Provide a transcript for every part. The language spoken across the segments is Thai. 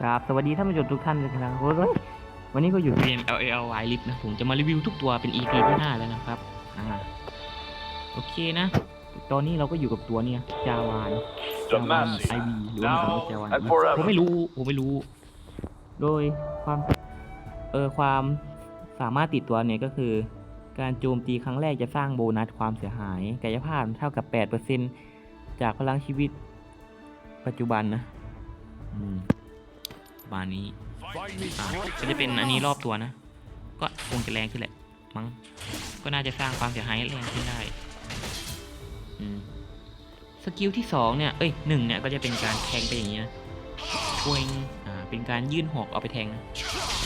ครับสวัสดีท่านผู้ชมทุกท่านเลยนะครับโอ้ยวันนี้ก็อยู่เกม L L Y Lift นะผมจะมารีวิวทุกตัวเป็น EP ที่5แล้วนะครับอ่าโอเคนะ ตอนนี้เราก็อยู่กับตัวเนี้ยจาวานจาวานไอ Demacy วีหรือว่ามันจาวาน and forever ผมไม่รู้ผมไม่รู้ โดยความเออความสามารถติดตัวเนี่ยก็คือ การโจมตีครั้งแรกจะสร้างโบนัสความเสียหายกายภาพเท่ากับ 8%จากพลังชีวิตปัจจุบันนะ อืม ประมาณนี้ Find me อะ quick. ก็จะเป็นอันนี้รอบตัวนะ ก็คงจะแรงขึ้นแหละ มั้ง ก็น่าจะสร้างความเสียหายให้แรงขึ้นได้อืมสกิลที่สองเนี่ย เอ้ยหนึ่งเนี่ยก็จะเป็นการแทงไปอย่างเงี้ยช่วยอ่า เป็นการยื่นหอกเอาไปแทงนะ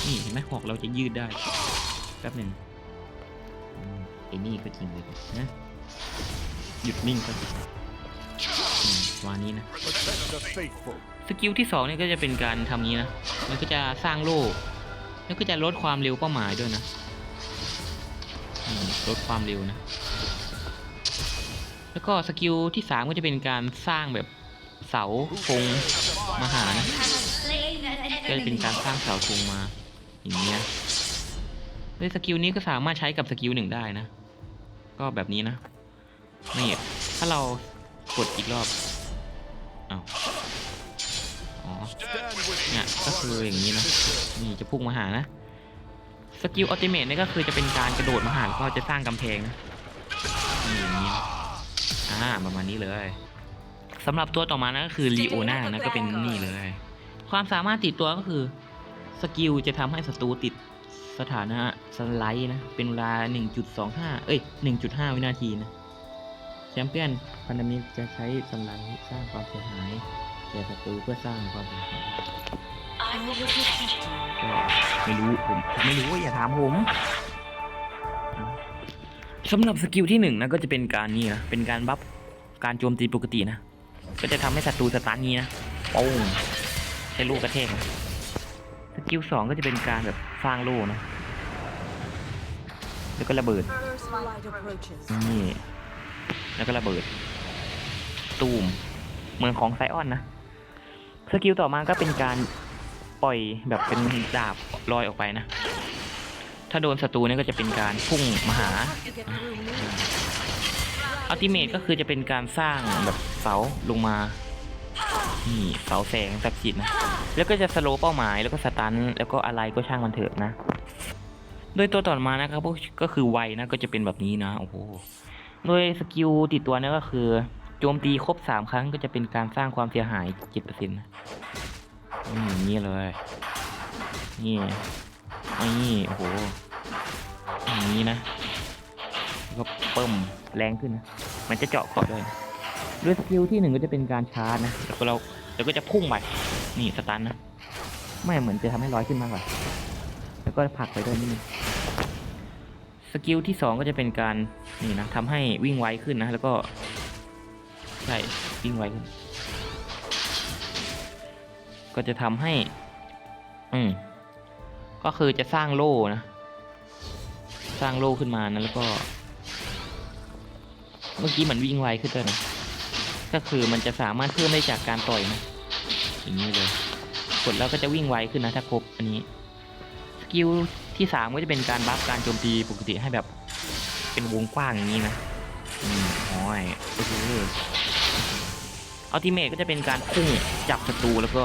นี่เห็นไหมหอกเราจะยืดได้ แป๊บหนึ่งอืมไอ้นี่ก็จริงเลยนะ หยุดนิ่งก็ จริงอืมวานี้นะ Protect the faithful. สกิลที่สองเนี่ยก็จะเป็นการทำนี้นะ มันก็จะสร้างโล่แล้วก็จะลดความเร็วเป้าหมายด้วยนะอืมลดความเร็วนะ แล้วก็สกิลที่สามก็จะเป็นการสร้างแบบเสาธงมาหานะก็จะเป็นการสร้างเสาธงมา อย่างเงี้ยด้วยสกิลนี้ก็สามารถใช้กับสกิลหนึ่งได้นะ ก็แบบนี้นะนี่ถ้าเรากดอีกรอบ อ้าวอ๋อ Stand with เนี่ยก็คืออย่างนี้นะนี่จะพุ่งมาหานะสกิลอัลติเมทเนี่ยก็คือจะเป็นการกระโดดมาหาแล้วก็จะสร้างกำแพงนะนี่อย่างนี้นะอ่าประมาณนี้เลยสำหรับตัวต่อมานะก็คือลีโอนานะก็เป็นนี่เลย ความสามารถติดตัวก็คือสกิลจะทำให้ศัตรูติดสถานะสไลด์นะ เป็นเวลา 1.25 เอ้ย 1.5 วินาทีนะ แชมเปี้ยนพันธมิตรจะใช้สไลด์สร้างความเสียหายแก่ศัตรูเพื่อสร้างความเสียหายไม่รู้ผมไม่รู้อย่าถามผมสำหรับสกิลที่หนึ่งนะก็จะเป็นการนี่นะเป็นการบัฟการโจมตีปกตินะ ก็จะทำให้ศัตรูสตาร์ทงี้นะโป้งใช้ลูกกระเทกนะสกิลสองก็จะเป็นการแบบสร้างโล่นะ แล้วก็ระเบิดนี่ แล้วก็ระเบิด ตูมเหมือนของไซออนนะ สกิลต่อมาก็เป็นการปล่อยแบบเป็นดาบลอยออกไปนะ ถ้าโดนศัตรูเนี่ยก็จะเป็นการพุ่งมาหาอัลติเมทก็คือจะเป็นการสร้างแบบเสาลงมา นี่เสาแสงศักดิ์สิทธิ์นะ แล้วก็จะสโลเป้าหมายแล้วก็สตัน แล้วก็อะไรก็ช่างมันเถอะนะ โดยตัวต่อมานะครับก็ก็คือไวนะก็จะเป็นแบบนี้นะ โอ้โห โดยสกิลติดตัวนี่ก็คือ โจมตีครบสามครั้งก็จะเป็นการสร้างความเสียหายเจ็ดเปอร์เซ็นต์นะอืมอย่างนี้เลย นี่นี่โอ้โหอย่างนี้นะแล้วก็เปิ่มแรงขึ้นนะ มันจะเจาะเกาะด้วยด้วยสกิลที่หนึ่งก็จะเป็นการชาร์จนะแล้วก็เราแล้วก็จะพุ่งไป นี่สตันนะ ไม่เหมือนจะทำให้ร้อยขึ้นมากกว่าแล้วก็ผลักไปด้วยนิดนึง สกิลที่สองก็จะเป็นการนี่นะทำให้วิ่งไวขึ้นนะ แล้วก็ ใช่วิ่งไวขึ้น ก็จะทำให้ อืมก็คือจะสร้างโล่นะ สร้างโล่ขึ้นมานะแล้วก็ เมื่อกี้เหมือนวิ่งไวขึ้นด้วยนะก็คือมันจะสามารถเพิ่มได้จากการต่อยนะอย่างนี้เลยกดแล้วก็จะวิ่งไวขึ้นนะถ้าครบอันนี้ กิลที่สามก็จะเป็นการบัฟการโจมตีปกติให้แบบ เป็นวงกว้างอย่างนี้นะอืมโอ้ยก็คืออัลติเมทก็จะเป็นการพุ่งจับศัตรูแล้วก็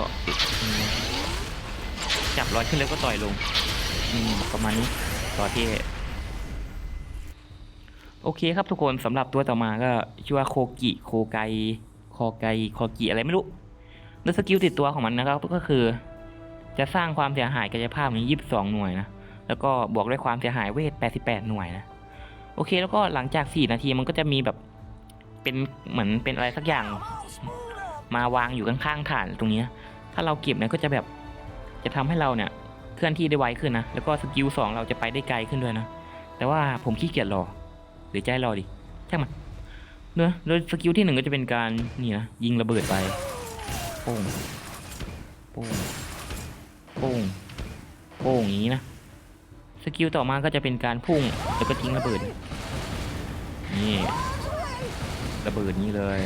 จับลอยขึ้นแล้วก็ต่อยลงอืมประมาณนี้ต่อเท่โอเคครับทุกคนสำหรับตัวต่อมาก็ชื่อว่าโคกิโคไก คอไก คอกิอะไรไม่รู้โดยสกิลติดตัวของมันนะครับก็คือ จะสร้างความเสียหายกายภาพนี้22หน่วยนะ แล้วก็บวกด้วยความเสียหายเวท88หน่วยนะ โอเคแล้วก็หลังจาก4นาทีมันก็จะมีแบบเป็นเหมือนเป็นอะไรสักอย่าง มาวางอยู่ข้างๆฐานตรงนี้ ถ้าเราเก็บเนี่ยก็จะแบบจะทำให้เราเนี่ยเคลื่อนที่ได้ไวขึ้นนะ แล้วก็สกิลสองเราจะไปได้ไกลขึ้นด้วยนะ แต่ว่าผมขี้เกียจรอ หรือใจรอดิช่างมันเนอะโดยสกิลที่หนึ่งก็จะเป็นการนี่นะยิงระเบิดไปโป้งโป้ง โป้งโป้งอย่างนี้นะ สกิลต่อมาก็จะเป็นการพุ่งแล้วก็ทิ้งระเบิด นี่ระเบิดนี้เลย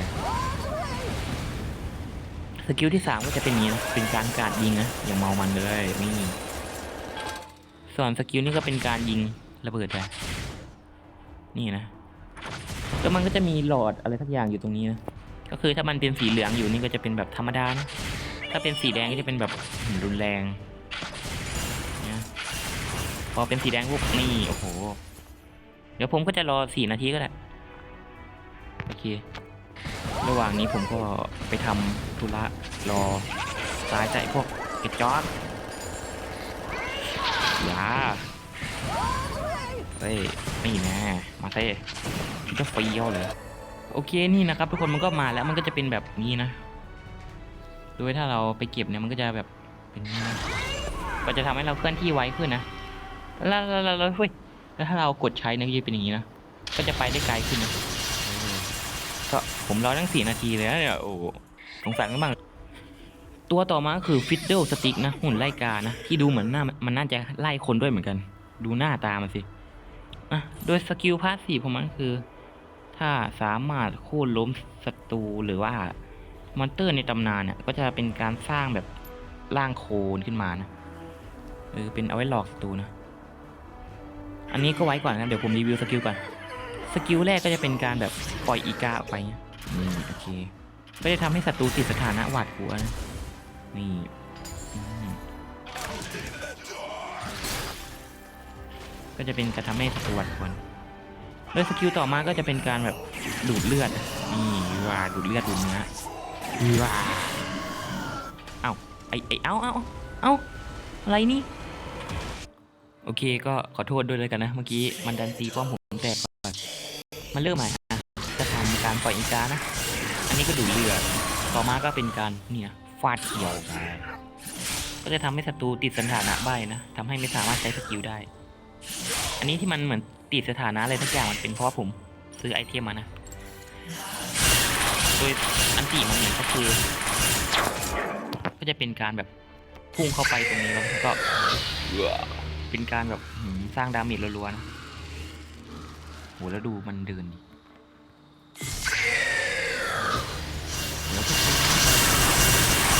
สกิลที่สามก็จะเป็นนี้นะเป็นการกราดยิงนะ อย่างเมามันเลยนี่ส่วนสกิลนี้ก็เป็นการยิงระเบิดไปนี่นะ แล้วมันก็จะมีหลอดอะไรสักอย่างอยู่ตรงนี้นะ ก็คือถ้ามันเป็นสีเหลืองอยู่นี่ก็จะเป็นแบบธรรมดานะ ถ้าเป็นสีแดงก็จะเป็นแบบรุนแรงนะพอเป็นสีแดงปุ๊บนี่โอ้โห เดี๋ยวผมก็จะรอสี่นาทีก็ได้ โอเค ระหว่างนี้ผมก็ไปทำธุระรอตายใจพวกกระจอกอย่าเฮ้ยนี่แน่มาเต้จะฟรีเอาเลย โอเคนี่นะครับทุกคนมันก็มาแล้วมันก็จะเป็นแบบนี้นะ โดยถ้าเราไปเก็บเนี่ยมันก็จะแบบเป็นนี้นะก็จะทำให้เราเคลื่อนที่ไวขึ้นนะแล้วแล้วแล้วแล้วเฮ้ยแล้วถ้าเรากดใช้เนี่ยก็จะเป็นอย่างนี้นะก็จะไปได้ไกลขึ้นนะเออก็ผมรอตั้งสี่นาทีเลยนะเนี่ยโอ้โหสงสารกันบ้างตัวต่อมาก็คือฟิดเดิลสติกนะหุ่นไล่กานะที่ดูเหมือนหน้ามันน่าจะไล่คนด้วยเหมือนกัน ดูหน้าตามันสิอะโดยสกิลพาสซีฟของมันคือ ถ้าสามารถโค่นล้มศัตรูหรือว่า มอนเตอร์ในตำนานเนี่ยก็จะเป็นการสร้างแบบร่างโคลนขึ้นมานะเออเป็นเอาไว้หลอกศัตรูนะ อันนี้ก็ไว้ก่อนนะเดี๋ยวผมรีวิวสกิลก่อน สกิลแรกก็จะเป็นการแบบปล่อยอีกาออกไปเนี่ยโอเค ก็จะทำให้ศัตรูติดสถานะหวาดกลัวนะนี่ก็จะเป็นการทำให้ศัตรูหวาดกลัวโดยสกิลต่อมาก็จะเป็นการแบบดูดเลือดนี่ว่าดูดเลือดดูดเนื้อ ว่าเอ้าไอไอเอ้าเอ้าเอ้าอะไรนี่ โอเคก็ขอโทษด้วยเลยกันนะ เมื่อกี้มันดันตีป้อมผมแตกก่อนมันเริ่มใหม่นะจะทำการปล่อยอีกานะ อันนี้ก็ดูเลือดต่อมาก็เป็นการเนี่ยฟาดเขียวไปก็จะทำให้ศัตรูติดสถานะใบนะทำให้ไม่สามารถใช้สกิลได้ อันนี้ที่มันเหมือนติดสถานะอะไรทักอย่างมันเป็นเพราะผมซื้อไอเทมมานะ โดยอันตีมันเนี่ยก็คือ ก็จะเป็นการแบบพุ่งเข้าไปตรงนี้แล้วก็เป็นการแบบสร้างดาเมจรัวๆนะโหแล้วดูมันเดินดิ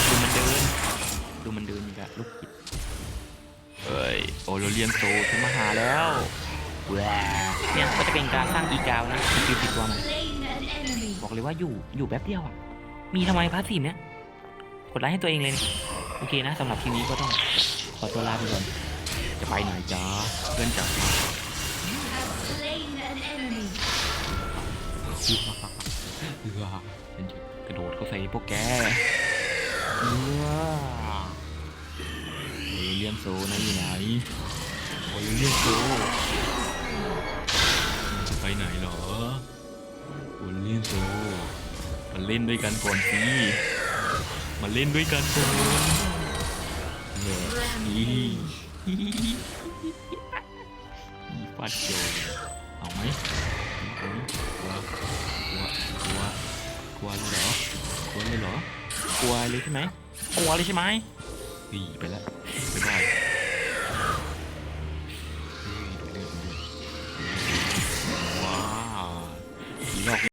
ดูมันเดิน ดูมันเดินอีกอะลูกจิตเอ้ยโอโรเลียนโซฉันมาหาแล้วแหวเนี่ยก็จะเป็นการสร้างอีกาวนะอีคิวติดตัวมัน บอกเลยว่าอยู่อยู่แป๊บเดียวอะมีทำไมพาสซีฟเนี่ยกดไลค์ให้ตัวเองเลยนี่โอเคนะสำหรับทีนี้ก็ต้องขอตัวลาไปก่อนจะไปไหนจ้าเพื่อนจ๋าเอือฉันกระโดดเข้าใส่พวกแกเอือโอลิเลียนโซนะอยู่ไหนโอลิเลียนโซจะไปไหนเหรอ โอลิเลียนโซมาเล่นด้วยกันก่อนสิมาเล่นด้วยกันก่อนเออนี่อีฟาดโจเอาไหมเอาไหมกลัวกลัวกลัวกลัวเลยเหรอกลัวเลยเหรอกลัวเลยใช่ไหมกลัวเลยใช่ไหมอีไปแล้วบ๊ายบายเฮ้ว้าวอีรอบ